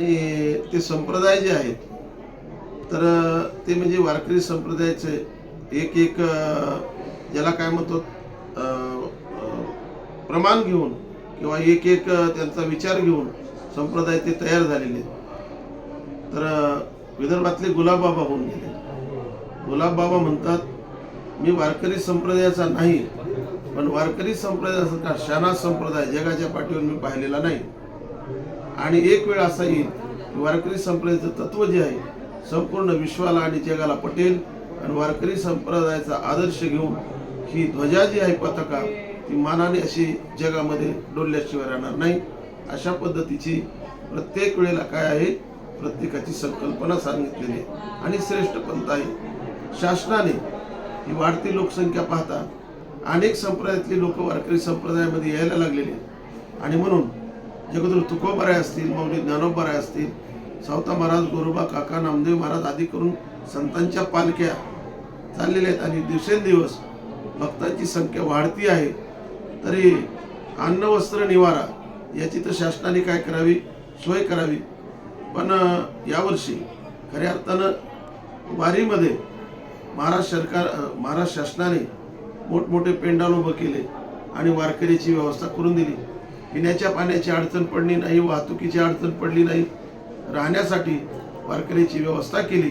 आणि ते संप्रदाय जे आहेत तर ते म्हणजे वारकरी संप्रदायाचे एक एक ज्याला काय म्हणतो प्रमाण घेऊन किंवा एक एक त्यांचा विचार घेऊन संप्रदाय ते तयार झालेले तर विदर्भातले गुलाबबाबा होऊन गेले. गुलाबबाबा म्हणतात मी वारकरी संप्रदायाचा नाही पण वारकरी संप्रदायासारखा शाना संप्रदाय जगाच्या पाठीवर मी पाहिलेला नाही. आणि एक वेळ असा येईल की वारकरी संप्रदायाचं तत्व जे आहे संपूर्ण विश्वाला आणि जगाला पटेल आणि वारकरी संप्रदायाचा आदर्श घेऊन ही ध्वजा जी आहे पताका ती मानाने अशी जगामध्ये डोलल्याशिवाय राहणार नाही. अशा पद्धतीची प्रत्येक वेळेला काय आहे प्रत्येकाची संकल्पना सांगितलेली आहे. आणि श्रेष्ठ पंथ आहे. शासनाने ही वाढती लोकसंख्या पाहता अनेक संप्रदायातली लोक वारकरी संप्रदायामध्ये यायला लागलेली आणि म्हणून जगद्गुरु तुकोबराय असतील मौली ज्ञानोबराय असतील सावता महाराज गोरोबा काका नामदेव महाराज आदी करून संतांच्या पालख्या चाललेल्या आहेत. आणि दिवसेंदिवस भक्तांची संख्या वाढती आहे. तरी अन्न वस्त्र निवारा याची तर शासनाने काय करावी? सोय करावी. पण यावर्षी खऱ्या अर्थानं वारीमध्ये महाराष्ट्र सरकार महाराष्ट्र शासनाने मोठमोठे पेंडाल उभं केले आणि वारकरीची व्यवस्था करून दिली. पिण्याच्या पाण्याची अडचण पडली नाही वाहतुकीची अडचण पडली नाही. राहण्यासाठी वारकरीची व्यवस्था केली.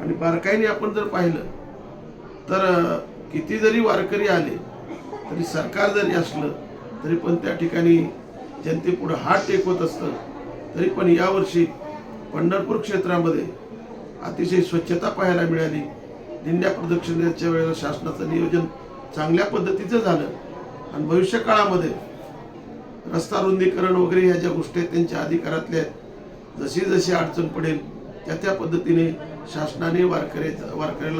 आणि बारकाईने आपण जर पाहिलं तर किती जरी वारकरी आले तरी सरकार जरी असलं तरी पण त्या ठिकाणी जनतेपुढं हात टेकवत असतं. तरी पण यावर्षी पंढरपूर क्षेत्रामध्ये अतिशय स्वच्छता पाहायला मिळाली. दिंड्या प्रदक्षिणेच्या वेळेला शासनाचं नियोजन चांगल्या पद्धतीचं झालं. आणि भविष्यकाळामध्ये रस्ता रुंदीकरण वगैरे ह्या ज्या गोष्टी आहेत त्यांच्या अधिकारातल्या आहेत. जशी जशी अडचण पडेल त्या त्या पद्धतीने शासनाने वारकरी वारकऱ्याला